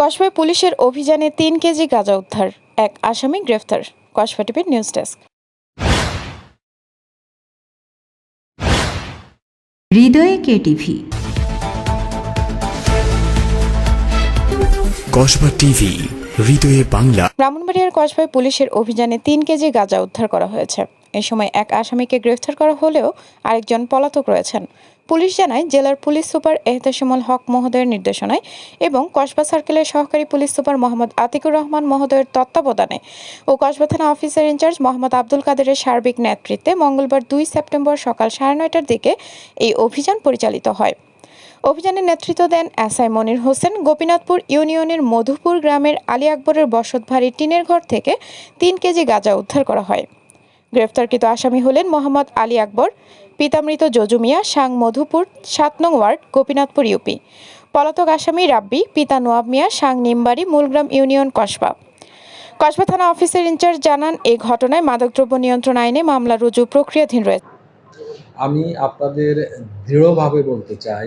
কসবায় পুলিশের অভিযানে তিন কেজি গাঁজা উদ্ধার। এক আসামি গ্রেফতার। কসবা টিভির নিউজ ডেস্ক। হৃদয়ে কে টিভি? কসবা টিভি হৃদয়ে বাংলা। ব্রাহ্মণবাড়িয়ার কসবায় পুলিশের অভিযানে তিন কেজি গাঁজা উদ্ধার করা হয়েছে। এ সময় এক আসামিকে গ্রেফতার করা হলেও আরেকজন পলাতক রয়েছেন। পুলিশ জানায়, জেলার পুলিশ সুপার এহতেশামুল হক মহোদয়ের নির্দেশনায় এবং কসবা সার্কেলের সহকারী পুলিশ সুপার মোহাম্মদ আতিকুর রহমান মহোদয়ের তত্ত্বাবধানে ও কসবা থানা অফিসার ইনচার্জ মোহাম্মদ আব্দুল কাদেরের সার্বিক নেতৃত্বে মঙ্গলবার দুই সেপ্টেম্বর সকাল সাড়ে নয়টার দিকে এই অভিযান পরিচালিত হয়। অভিযানে নেতৃত্ব দেন এসআই মনির হোসেন। গোপীনাথপুর ইউনিয়নের মধুপুর গ্রামের আলী আকবরের বসতভারী টিনের ঘর থেকে তিন কেজি গাঁজা উদ্ধার করা হয়। গ্রেফতারকৃত আসামি হলেন মোহাম্মদ আলী আকবর, পিতামৃত জজুমিয়া সাং মধুপুর, সাত নং ওয়ার্ড, গোপীনাথপুর ইউপি পলাতক আসামি রাব্বি, পিতা নোয়াব মিয়া সাং নিমবাড়ি, মূলগ্রাম ইউনিয়ন কসবা। কসবা থানা অফিসের ইনচার্জ জানান এই ঘটনায় মাদকদ্রব্য নিয়ন্ত্রণ আইনে মামলা রুজু প্রক্রিয়াধীন রয়েছে। আমি আপনাদের দৃঢ়ভাবে বলতে চাই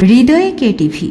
হৃদয়ে কেটিভি